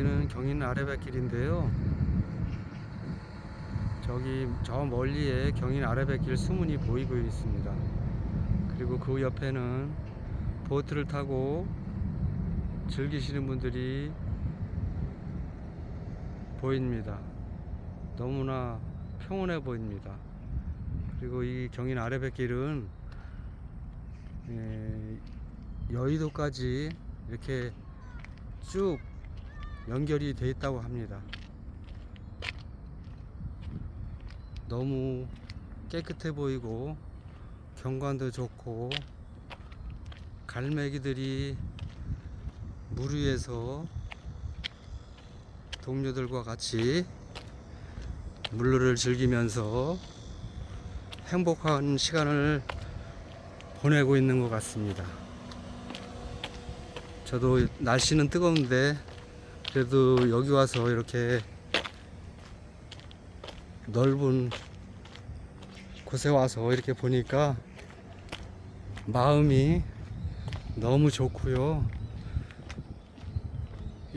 여기는 경인 아래뱃길인데요. 저기 저 멀리에 경인 아래뱃길 수문이 보이고 있습니다. 그리고 그 옆에는 보트를 타고 즐기시는 분들이 보입니다. 너무나 평온해 보입니다. 그리고 이 경인 아래뱃길은 예, 여의도까지 이렇게 쭉 연결이 돼 있다고 합니다. 너무 깨끗해 보이고 경관도 좋고 갈매기들이 물 위에서 동료들과 같이 물놀이를 즐기면서 행복한 시간을 보내고 있는 것 같습니다. 저도 날씨는 뜨거운데 그래도 여기 와서 이렇게 넓은 곳에 와서 이렇게 보니까 마음이 너무 좋고요.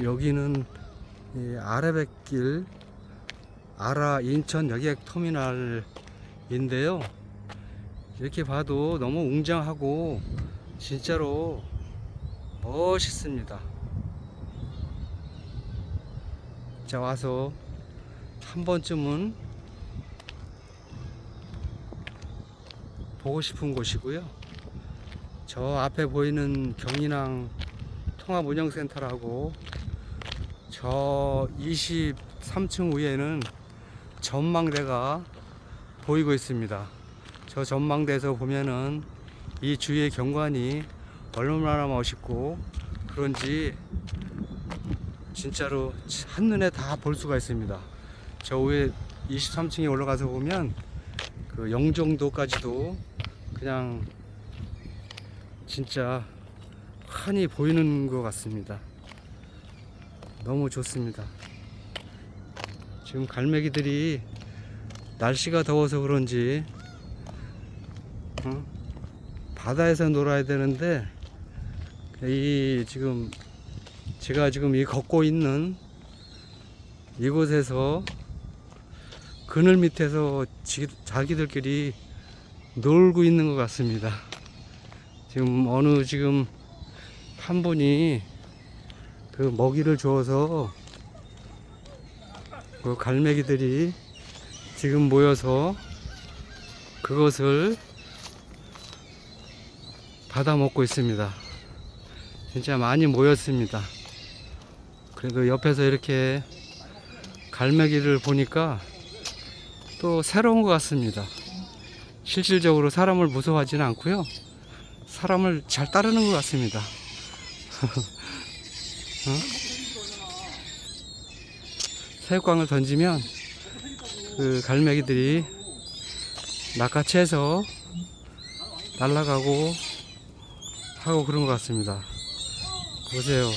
여기는 이 아래뱃길 아라 인천 여객 터미널인데요. 이렇게 봐도 너무 웅장하고 진짜로 멋있습니다. 자 와서 한 번쯤은 보고 싶은 곳이고요. 저 앞에 보이는 경인항 통합운영센터라고 저 23층 위에는 전망대가 보이고 있습니다. 저 전망대에서 보면은 이 주위의 경관이 얼마나 멋있고 그런지 진짜로 한눈에 다 볼 수가 있습니다. 저 위에 23층에 올라가서 보면 그 영종도까지도 그냥 진짜 환히 보이는 것 같습니다. 너무 좋습니다. 지금 갈매기들이 날씨가 더워서 그런지 어? 바다에서 놀아야 되는데 이 지금 제가 지금 이 걷고 있는 이곳에서 그늘 밑에서 지- 자기들끼리 놀고 있는 것 같습니다. 지금 어느 지금 한 분이 그 먹이를 주어서 그 갈매기들이 지금 모여서 그것을 받아 먹고 있습니다. 진짜 많이 모였습니다. 그래도 옆에서 이렇게 갈매기를 보니까 또 새로운 것 같습니다. 실질적으로 사람을 무서워하지는 않고요. 사람을 잘 따르는 것 같습니다. 어? 새우깡을 던지면 그 갈매기들이 낚아채서 날아가고 하고 그런 것 같습니다. 보세요.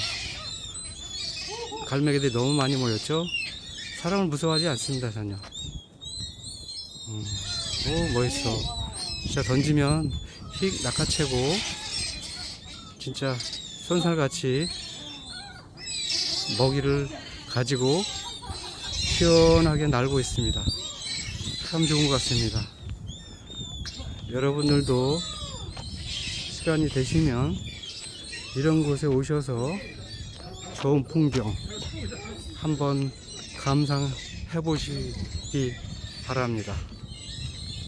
갈매기들이 너무 많이 모였죠? 사람을 무서워하지 않습니다, 전혀. 음, 오, 멋있어. 진짜 던지면 휙 낚아채고, 진짜 손살같이 먹이를 가지고 시원하게 날고 있습니다. 참 좋은 것 같습니다. 여러분들도 시간이 되시면 이런 곳에 오셔서 좋은 풍경 한번 감상해 보시기 바랍니다.